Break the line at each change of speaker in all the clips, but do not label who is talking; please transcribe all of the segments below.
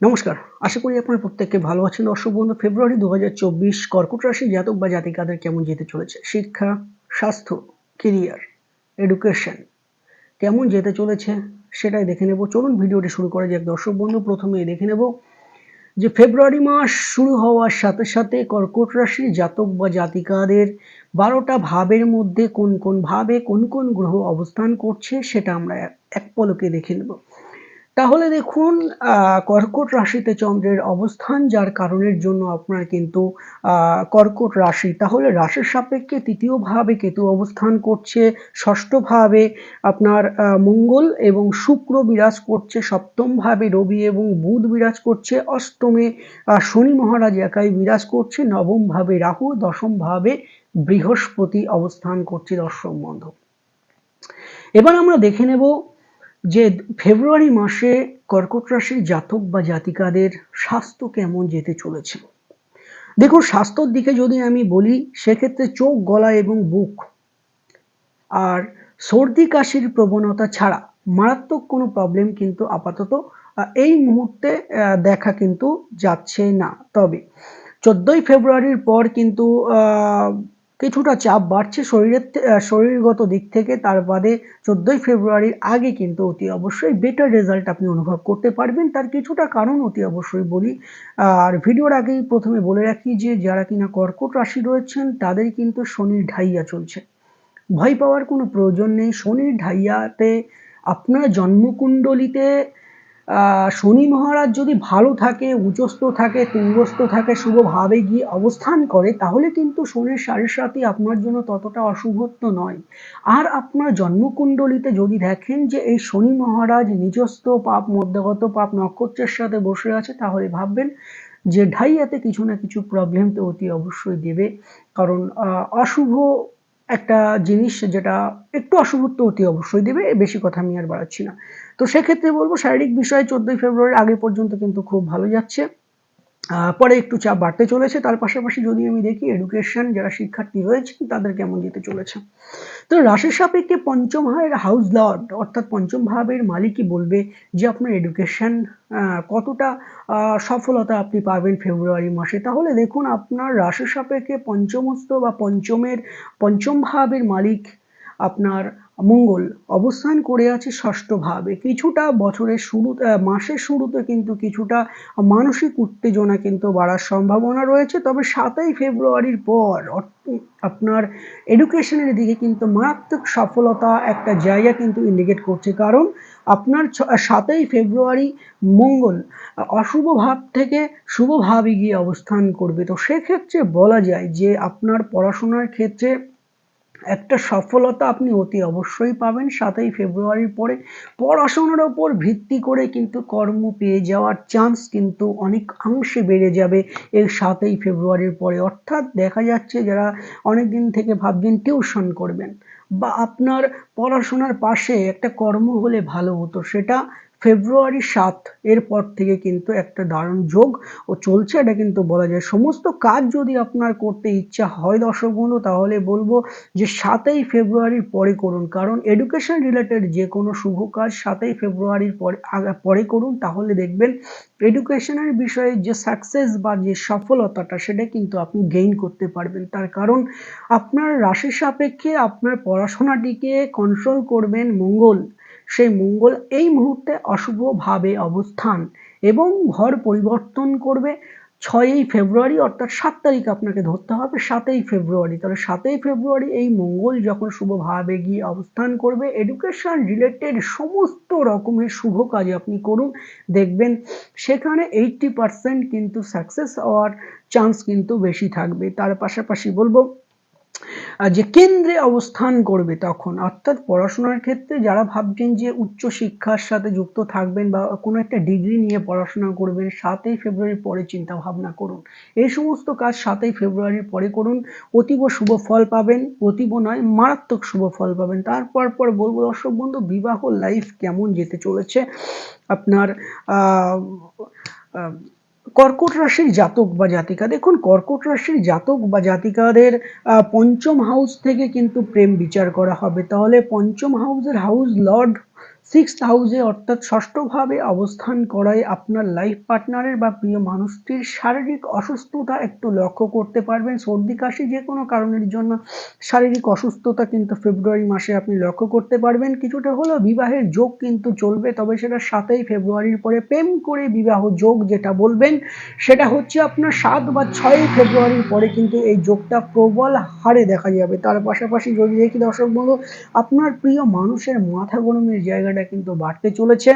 নমস্কার, আশা করি আপনারা প্রত্যেককে ভালো আছেন। দর্শক বন্ধু, ফেব্রুয়ারি দু হাজার চব্বিশ কর্কট রাশি জাতক বা জাতিকাদের কেমন যেতে চলেছে? শিক্ষা, স্বাস্থ্য কেরিয়ার এডুকেশন কেমন যেতে চলেছে সেটাই দেখে নেব। চলুন ভিডিওটি শুরু করা যাক। দর্শক বন্ধু প্রথমে দেখে নেব যে ফেব্রুয়ারি মাস শুরু হওয়ার সাথে সাথে কর্কট রাশি জাতক বা জাতিকাদের বারোটা ভাবের মধ্যে কোন কোন ভাবে কোন কোন গ্রহ অবস্থান করছে সেটা আমরা এক পলকে দেখে নেব। তাহলে দেখুন কর্কট রাশিতে চন্দ্রের অবস্থান, যার কারণের জন্য আপনার কিন্তু কর্কট রাশি। তাহলে রাশির সাপেক্ষে তৃতীয় ভাবে কেতু অবস্থান করছে, ষষ্ঠ ভাবে আপনার মঙ্গল এবং শুক্র বিরাজ করছে, সপ্তম ভাবে রবি এবং বুধ বিরাজ করছে, অষ্টমে শনি মহারাজ একাই বিরাজ করছে, নবম ভাবে রাহু, দশম ভাবে বৃহস্পতি অবস্থান করছে দর্শক বন্ধ। এবার আমরা দেখে নেব যে ফেব্রুয়ারি মাসে কর্কট রাশির জাতক বা জাতিকাদের স্বাস্থ্য কেমন যেতে চলেছে? দেখুন, স্বাস্থ্যর দিকে যদি আমি বলি, সেক্ষেত্রে চোখ, গলা এবং বুক। আর সর্দি, কাশির প্রবণতা ছাড়া মারাত্মক কোনো প্রবলেম কিন্তু আপাতত এই মুহূর্তে দেখা কিন্তু যাচ্ছে না। তবে চোদ্দোই ফেব্রুয়ারির পর কিন্তু কিছুটা চাপ বাড়ছে শরীরের শরীরগত দিক থেকে। তার বাদে চোদ্দোই ফেব্রুয়ারির আগে কিন্তু অতি অবশ্যই বেটার রেজাল্ট আপনি অনুভব করতে পারবেন। তার কিছুটা কারণ অতি অবশ্যই বলি। আর ভিডিওর আগেই প্রথমে বলে রাখি যে, যারা কিনা কর্কট রাশি রয়েছেন, তাদের কিন্তু শনির ঢাইয়া চলছে। ভয় পাওয়ার কোনো প্রয়োজন নেই। শনির ঢাইয়াতে আপনার জন্মকুণ্ডলিতে শনি মহারাজ যদি ভালো থাকে, উচস্থ থাকে, তুঙ্গস্থ থাকে, শুভভাবে গিয়ে অবস্থান করে, তাহলে কিন্তু শনির সাড়ের সাথে আপনার জন্য ততটা অশুভত্ব নয়। আর আপনার জন্মকুণ্ডলিতে যদি দেখেন যে এই শনি মহারাজ নিজস্ব পাপ, মধ্যগত পাপ, নক্ষত্রের সাথে বসে আছে, তাহলে ভাববেন যে ঢাইয়াতে কিছু না কিছু প্রবলেম তো অতি অবশ্যই দেবে। কারণ অশুভ একটা জিনিস যেটা একটু অশুভত্ব অতি অবশ্যই দেবে বেশি কথা আমি আর বাড়াচ্ছি না। তো সেক্ষেত্রে বলব শারীরিক বিষয়ে চোদ্দোই ফেব্রুয়ারি আগে পর্যন্ত কিন্তু খুব ভালো যাচ্ছে। পরে একটু চাপ বাড়তে চলেছে। তার পাশাপাশি যদি আমি দেখি এডুকেশন যারা শিক্ষার্থী রয়েছে তাদের কেমন যেতে চলেছে। তো রাশির সাপেক্ষে পঞ্চম ভাবের হাউস লর্ড অর্থাৎ পঞ্চম ভাবের মালিকই বলবে যে আপনার এডুকেশন কতটা সফলতা আপনি পাবেন ফেব্রুয়ারি মাসে। তাহলে দেখুন আপনার রাশির সাপেক্ষে পঞ্চমস্ত বা পঞ্চমের, পঞ্চম ভাবের মালিক আপনার মঙ্গল অবস্থান করে আছে ষষ্ঠভাবে। কিছুটা বছরের শুরু মাসের শুরুতে কিন্তু কিছুটা মানসিক উত্তেজনা কিন্তু বাড়ার সম্ভাবনা রয়েছে। তবে সাতই ফেব্রুয়ারির পর আপনার এডুকেশনের দিকে কিন্তু মারাত্মক সফলতা একটা জায়গা কিন্তু ইন্ডিকেট করছে। কারণ আপনার সাতই ফেব্রুয়ারি মঙ্গল অশুভ ভাব থেকে শুভ ভাবে গিয়ে অবস্থান করবে। তো সেক্ষেত্রে বলা যায় যে আপনার পড়াশোনার ক্ষেত্রে একটা সফলতা আপনি অতি অবশ্যই পাবেন সাতই ফেব্রুয়ারির পরে। পড়াশোনার ওপর ভিত্তি করে কিন্তু কর্ম পেয়ে যাওয়ার চান্স কিন্তু অনেক অংশে বেড়ে যাবে এই সাতই ফেব্রুয়ারির পরে। অর্থাৎ দেখা যাচ্ছে যারা অনেক দিন থেকে ভাবছেন টিউশন করবেন বা আপনার পড়াশোনার পাশে একটা কর্ম হলে ভালো হতো, সেটা ফেব্রুয়ারি সাত, এরপর থেকে কিন্তু একটা দারুণ যোগ, ও চলছে। এটা কিন্তু বলা যায় সমস্ত কাজ যদি আপনার করতে ইচ্ছা হয় দর্শক বন্ধু, তাহলে বলব যে সাতই ফেব্রুয়ারির পরে করুন। কারণ এডুকেশন রিলেটেড যে কোনো শুভ কাজ সাতই ফেব্রুয়ারির পরে পরে করুন। তাহলে দেখবেন এডুকেশনের বিষয়ে যে সাকসেস বা যে সফলতাটা, সেটা কিন্তু আপনি গেইন করতে পারবেন। তার কারণ আপনার রাশির সাপেক্ষে আপনার পড়াশোনাটিকে কন্ট্রোল করবেন মঙ্গল। সেই মঙ্গল এই মুহূর্তে অশুভভাবে অবস্থান এবং ঘর পরিবর্তন করবে। ছয়ই ফেব্রুয়ারি অর্থাৎ সাত তারিখ আপনাকে ধরতে হবে, সাতই ফেব্রুয়ারি। তাহলে সাতই ফেব্রুয়ারি এই মঙ্গল যখন শুভভাবে গিয়ে অবস্থান করবে এডুকেশন রিলেটেড সমস্ত রকমের শুভ কাজ আপনি করুন। দেখবেন সেখানে এইটটি পারসেন্ট কিন্তু সাকসেস হওয়ার চান্স কিন্তু বেশি থাকবে। তার পাশাপাশি বলব যে কেন্দ্রে অবস্থান করবে তখন, অর্থাৎ পড়াশোনার ক্ষেত্রে যারা ভাবছেন যে উচ্চ শিক্ষার সাথে যুক্ত থাকবেন বা কোনো একটা ডিগ্রি নিয়ে পড়াশোনা করবেন, সাতই ফেব্রুয়ারির পরে চিন্তা ভাবনা করুন। এই সমস্ত কাজ সাতই ফেব্রুয়ারির পরে করুন। অতীব শুভ ফল পাবেন, অতীব নয়, মারাত্মক শুভ ফল পাবেন। তারপর পর বলব, দর্শক বন্ধু, বিবাহ লাইফ কেমন যেতে চলেছে? আপনার কর্কট রাশির জাতক বা জাতিকা। দেখুন, কর্কট রাশির জাতক বা জাতিকাদের পঞ্চম হাউস থেকে কিন্তু প্রেম বিচার করা হবে। তাহলে পঞ্চম হাউসের হাউস লর্ড সিক্স হাউসে অর্থাৎ ষষ্ঠভাবে অবস্থান করায় আপনার লাইফ পার্টনারের বা প্রিয় মানুষটির শারীরিক অসুস্থতা একটু লক্ষ্য করতে পারবেন। সর্দি, কাশি যে কোনো কারণের জন্য শারীরিক অসুস্থতা কিন্তু ফেব্রুয়ারি মাসে আপনি লক্ষ্য করতে পারবেন। কিছুটা হলেও বিবাহের যোগ কিন্তু চলবে, তবে সেটা সাতই ফেব্রুয়ারির পরে প্রেম করে বিবাহ যোগ যেটা বলবেন, সেটা হচ্ছে আপনার সাত বা ছয়ই ফেব্রুয়ারির পরে কিন্তু এই যোগটা প্রবল হারে দেখা যাবে। তার পাশাপাশি যদি দেখি দর্শক বন্ধু, আপনার প্রিয় মানুষের মাথা গরমের জায়গাটা কিন্তু বাড়তে চলেছে।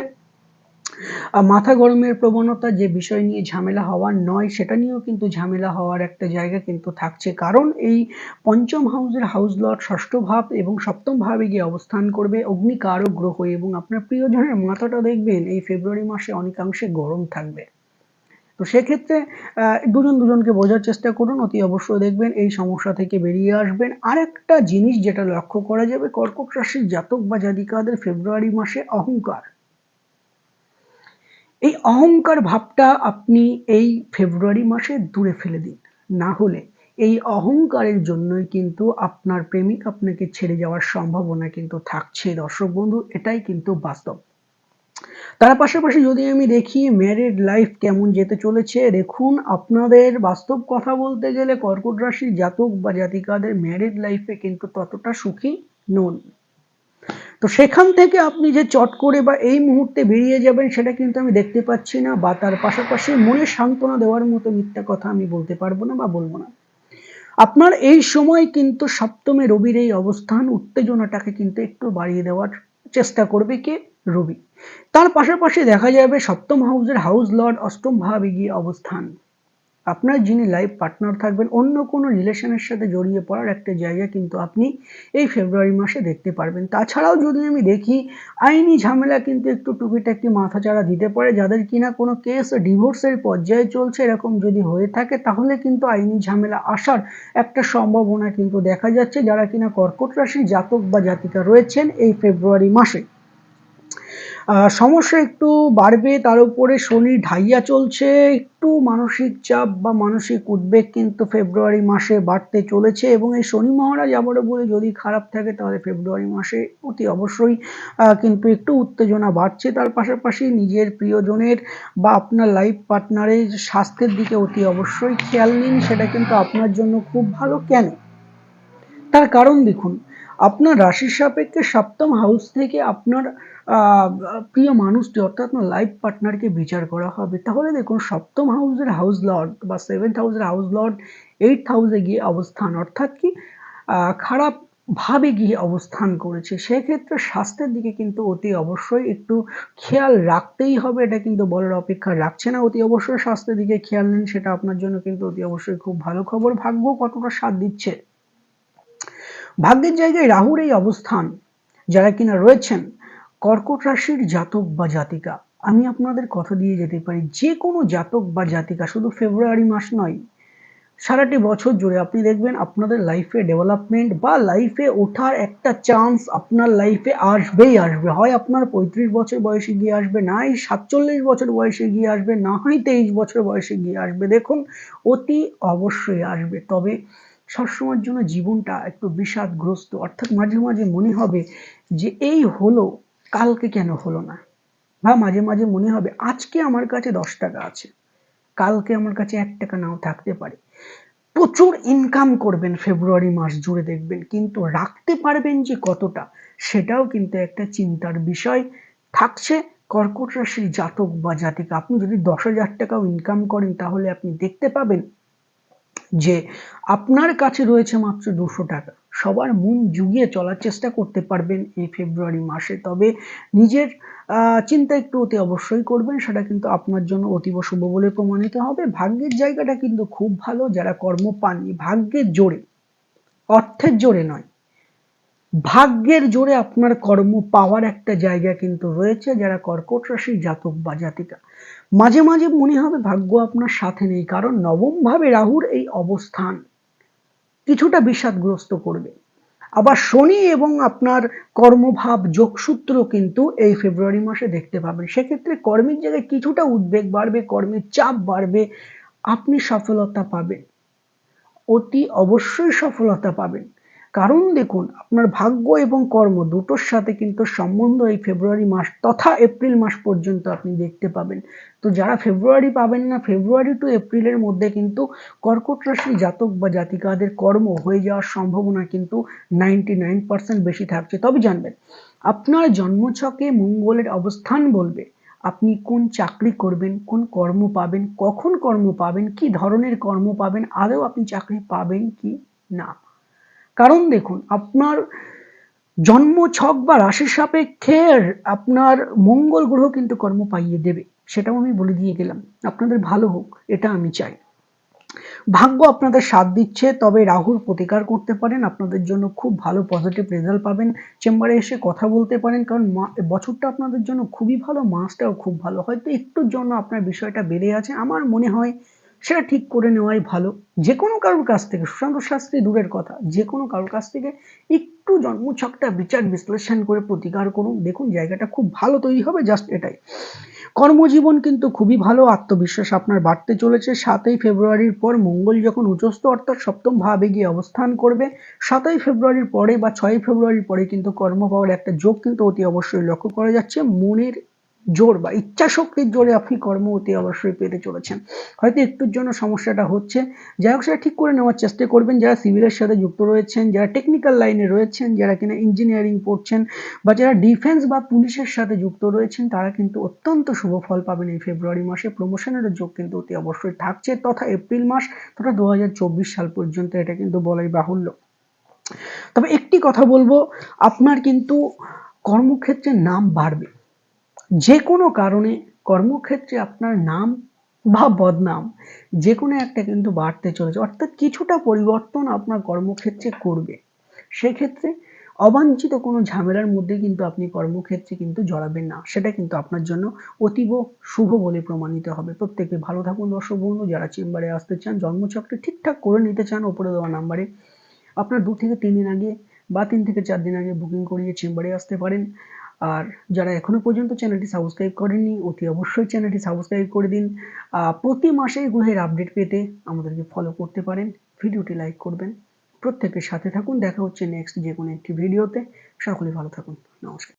মাথা গরমের প্রবণতা যে বিষয় নিয়ে ঝামেলা হওয়ার নয়, সেটা নিয়েও কিন্তু ঝামেলা হওয়ার একটা জায়গা কিন্তু থাকছে। কারণ এই পঞ্চম হাউসের হাউস লট ষষ্ঠ ভাব এবং সপ্তম ভাবে গিয়ে অবস্থান করবে অগ্নিকারক গ্রহ এবং আপনার প্রিয়জনের মাথাটা দেখবেন, এই ফেব্রুয়ারি মাসে অনেকাংশে গরম থাকবে। সেক্ষেত্রে দুজন দুজনকে বোঝার চেষ্টা করুন, অতি অবশ্যই দেখবেন এই সমস্যা থেকে বেরিয়ে আসবেন। আরেকটা জিনিস যেটা লক্ষ্য করা যাবে, কর্কট রাশির জাতক বা জাতিকাদের ফেব্রুয়ারি মাসে অহংকার। এই অহংকার ভাবটা আপনি এই ফেব্রুয়ারি মাসে দূরে ফেলে দিন। না হলে এই অহংকারের জন্যই কিন্তু আপনার প্রেমিক আপনাকে ছেড়ে যাওয়ার সম্ভাবনা কিন্তু থাকছে। দর্শক বন্ধু, এটাই কিন্তু বাস্তব। তার পাশাপাশি যদি আমি দেখি ম্যারিড লাইফ কেমন যেতে চলেছে, দেখুন আপনাদের বাস্তব কথা বলতে গেলে কর্কট রাশির জাতক বা জাতিকাদের ম্যারিড লাইফে কিন্তু ততটা সুখী নন। তো সেখান থেকে আপনি যে চট করে বা এই মুহূর্তে বেরিয়ে যাবেন সেটা কিন্তু আমি দেখতে পাচ্ছি না বা তার পাশাপাশি মনে সান্ত্বনা দেওয়ার মতো মিথ্যা কথা আমি বলতে পারব না বা বলব না। আপনার এই সময় কিন্তু সপ্তমে রবির এই অবস্থান উত্তেজনাটাকে কিন্তু একটু বাড়িয়ে দেওয়ার চেষ্টা করবে কে? রবি। তার পাশাপাশি দেখা যাবে সপ্তম হাউসের হাউস লর্ড অষ্টম ভাবে গিয়ে অবস্থান। আপনার যিনি লাইফ পার্টনার থাকবেন, অন্য কোনো রিলেশনের সাথে জড়িয়ে পড়ার একটা জায়গা কিন্তু আপনি এই ফেব্রুয়ারি মাসে দেখতে পারবেন। তাছাড়াও যদি আমি দেখি, আইনি ঝামেলা কিন্তু একটু টুকিটাকি মাথাচাড়া দিতে পারে, যাদের কিনা কোনো কেস ডিভোর্সের পর্যায়ে চলছে এরকম যদি হয়ে থাকে, তাহলে কিন্তু আইনি ঝামেলা আসার একটা সম্ভাবনা কিন্তু দেখা যাচ্ছে, যারা কিনা কর্কট রাশি জাতক বা জাতিকা রয়েছেন এই ফেব্রুয়ারি মাসে। সমস্যা একটু বাড়বে, তার উপরে শনি ঢাইয়া চলছে। একটু মানসিক চাপ বা মানসিক উদ্বেগ কিন্তু ফেব্রুয়ারি মাসে বাড়তে চলেছে এবং এই শনি মহারাজ আবারও বলে, যদি খারাপ থাকে তাহলে ফেব্রুয়ারি মাসে অতি অবশ্যই কিন্তু একটু উত্তেজনা বাড়ছে। তার পাশাপাশি নিজের প্রিয়জনের বা আপনার লাইফ পার্টনারের স্বাস্থ্যের দিকে অতি অবশ্যই খেয়াল নিন, সেটা কিন্তু আপনার জন্য খুব ভালো কেন? তার কারণ দেখুন আপনার রাশির সাপেক্ষে সপ্তম হাউস থেকে আপনার প্রিয় মানুষটি, অর্থাৎ আপনার লাইফ পার্টনারকে বিচার করা হবে। তাহলে দেখুন, সপ্তম হাউসের হাউস লর্ড বা সেভেন্থ হাউসের হাউস লর্ড এইট হাউসে গিয়ে অবস্থান, অর্থাৎ কি খারাপ ভাবে গিয়ে অবস্থান করেছে। সেক্ষেত্রে স্বাস্থ্যের দিকে কিন্তু অতি অবশ্যই একটু খেয়াল রাখতেই হবে। এটা কিন্তু বলার অপেক্ষা রাখছে না, অতি অবশ্যই স্বাস্থ্যের দিকে খেয়াল নিন, সেটা আপনার জন্য কিন্তু অতি অবশ্যই খুব ভালো খবর। ভাগ্য কতটা সাথ দিচ্ছে? ভাগ্যের জায়গায় রাহুর এই অবস্থান, যারা কিনা রয়েছেন, কর্কট রাশির জাতক বা জাতিকা, আমি আপনাদের কথা দিয়ে যেতে পারি, যে কোনো জাতক বা জাতিকা, শুধু ফেব্রুয়ারি মাস নয়, সারাটি বছর জুড়ে আপনি দেখবেন আপনাদের লাইফে ডেভেলপমেন্ট বা লাইফে ওঠার একটা চান্স আপনার লাইফে আসবেই আসবে। হয় আপনার পঁয়ত্রিশ বছর বয়সে গিয়ে আসবে, না সাতচল্লিশ বছর বয়সে গিয়ে আসবে, না হয় তেইশ বছর বয়সে গিয়ে আসবে। দেখুন, অতি অবশ্যই আসবে। তবে সবসময়ের জন্য জীবনটা একটু বিষাদগ্রস্ত। অর্থাৎ মাঝে মাঝে মনে হবে যে এই হলো, কালকে কেন হলো না? বা মাঝে মাঝে মনে হবে, আজকে আমার কাছে দশ টাকা আছে, কালকে আমার কাছে এক টাকা নাও থাকতে পারে। প্রচুর ইনকাম করবেন ফেব্রুয়ারি মাস জুড়ে দেখবেন, কিন্তু রাখতে পারবেন যে কতটা, সেটাও কিন্তু একটা চিন্তার বিষয়। থাকছে কর্কট রাশির জাতক বা জাতিকা। আপনি যদি দশ হাজার টাকাও ইনকাম করেন, তাহলে আপনি দেখতে পাবেন যে আপনার কাছে রয়েছে মাত্র দুশো টাকা। সবার মন জুগিয়ে চলার চেষ্টা করতে পারবেন এই ফেব্রুয়ারি মাসে। তবে নিজের চিন্তা একটু অতি অবশ্যই করবেন, সেটা কিন্তু আপনার জন্য অতীব শুভ বলে প্রমাণিত হবে। ভাগ্যের জায়গাটা কিন্তু খুব ভালো, যারা কর্ম পাননি, ভাগ্যের জোরে, অর্থের জোরে নয়। ভাগ্যের জোরে আপনার কর্ম পাওয়ার একটা জায়গা কিন্তু রয়েছে, যারা কর্কট রাশি জাতক বা জাতিকা। মাঝে মাঝে মনে হবে ভাগ্য আপনার সাথে নেই, কারণ নবমভাবে রাহুর এই অবস্থান কিছুটা বিষাদগ্রস্ত করবে। আবার শনি এবং আপনার কর্মভাব যোগসূত্র কিন্তু এই ফেব্রুয়ারি মাসে দেখতে পাবেন। সেক্ষেত্রে কর্মের জায়গায় কিছুটা উদ্বেগ বাড়বে, কর্মের চাপ বাড়বে, আপনি সফলতা পাবেন। অতি অবশ্যই সফলতা পাবেন। কারণ দেখুন, আপনার ভাগ্য এবং কর্ম দুটোর সাথে কিন্তু সম্বন্ধ এই ফেব্রুয়ারি মাস তথা এপ্রিল মাস পর্যন্ত আপনি দেখতে পাবেন। তো যারা ফেব্রুয়ারি পাবেন না, ফেব্রুয়ারি টু এপ্রিলের মধ্যে কিন্তু কর্কট রাশি জাতক বা জাতিকাদের কর্ম হয়ে যাওয়ার সম্ভাবনা কিন্তু নাইনটি নাইন পার্সেন্ট বেশি থাকছে। তবে জানবেন, আপনার জন্মছকে মঙ্গলের অবস্থান বলবে। আপনি কোন চাকরি করবেন, কোন কর্ম পাবেন, কখন কর্ম পাবেন, কি ধরনের কর্ম পাবেন, আদৌ আপনি চাকরি পাবেন কি না? কারণ দেখুন, আপনার জন্ম ছক বা রাশি সাপেক্ষে আপনার মঙ্গল গ্রহ কিন্তু কর্ম পাইয়ে দেবে, সেটাও আমি বলে দিয়ে গেলাম। আপনাদের ভালো হোক, এটা আমি চাই। ভাগ্য আপনাদের সাথ দিচ্ছে, তবে রাহুর প্রতিকার করতে পারেন, আপনাদের জন্য খুব ভালো পজিটিভ রেজাল্ট পাবেন। চেম্বারে এসে কথা বলতে পারেন, কারণ বছরটা আপনাদের জন্য খুবই ভালো, মাসটাও খুব ভালো। হয়তো একটুর জন্য আপনার বিষয়টা বেড়ে আছে। আমার মনে হয় সেটা ঠিক করে নেওয়াই ভালো। যে কোনো কারোর কাছ থেকে, সুশান্ত শাস্ত্রী দূরের কথা যে কোনো কারোর কাছ থেকে একটু জন্মছকটা বিচার বিশ্লেষণ করে প্রতিকার করুন। দেখুন, জায়গাটা খুব ভালো তৈরি হবে, জাস্ট এটাই। কর্মজীবন কিন্তু খুবই ভালো, আত্মবিশ্বাস আপনার বাড়তে চলেছে। সাতই ফেব্রুয়ারির পর মঙ্গল যখন উচ্চস্থ, অর্থাৎ সপ্তম ভাবে গিয়ে অবস্থান করবে, সাতই ফেব্রুয়ারির পরে বা ছয়ই ফেব্রুয়ারির পরে কিন্তু কর্ম পাওয়ার একটা যোগ কিন্তু অতি অবশ্যই লক্ষ্য করা যাচ্ছে। মনের জোর বা ইচ্ছা শক্তির জোরে আপনি কর্ম অতি অবশ্যই পেতে চলেছেন। হয়তো একটুর জন্য সমস্যাটা হচ্ছে। যাই হোক, সেটা ঠিক করে নেওয়ার চেষ্টা করবেন। যারা সিভিলের সাথে যুক্ত রয়েছেন, যারা টেকনিক্যাল লাইনে রয়েছেন, যারা কিনা ইঞ্জিনিয়ারিং পড়ছেন বা যারা ডিফেন্স বা পুলিশের সাথে যুক্ত রয়েছেন, তারা কিন্তু অত্যন্ত শুভ ফল পাবেন এই ফেব্রুয়ারি মাসে। প্রমোশনের যোগ কিন্তু অতি অবশ্যই থাকছে তথা এপ্রিল মাস তথা দু হাজার চব্বিশ সাল পর্যন্ত এটা কিন্তু বলাই বাহুল্য। তবে একটি কথা বলব, আপনার কিন্তু কর্মক্ষেত্রে নাম বাড়বে। যে কোনো কারণে কর্মক্ষেত্রে আপনার নাম বা বদনাম যে কোনো একটা কিন্তু বাড়তে চলেছে। অর্থাৎ কিছুটা পরিবর্তন আপনার কর্মক্ষেত্রে করবে। সেক্ষেত্রে অবাঞ্ছিত কোনো ঝামেলার মধ্যে কিন্তু আপনি কর্মক্ষেত্রে কিন্তু জড়াবেন না। সেটা কিন্তু আপনার জন্য অতীব শুভ বলে প্রমাণিত হবে। প্রত্যেকে ভালো থাকুন, দর্শক বন্ধু, যারা চেম্বারে আসতে চান, জন্মচক্রে ঠিকঠাক করে নিতে চান ওপরে দেওয়া নাম্বারে আপনার দু থেকে তিন দিন আগে বা তিন থেকে চার দিন আগে বুকিং করিয়ে চেম্বারে আসতে পারেন। আর যারা এখনও পর্যন্ত চ্যানেলটি সাবস্ক্রাইব করেননি, অতি অবশ্যই চ্যানেলটি সাবস্ক্রাইব করে দিন। প্রতি মাসে গ্রহের আপডেট পেতে আমাদেরকে ফলো করতে পারেন, ভিডিওটি লাইক করবেন। প্রত্যেকের সাথে থাকুন, দেখা হচ্ছে নেক্সট যে কোনো একটি ভিডিওতে সকলে ভালো থাকুন, নমস্কার।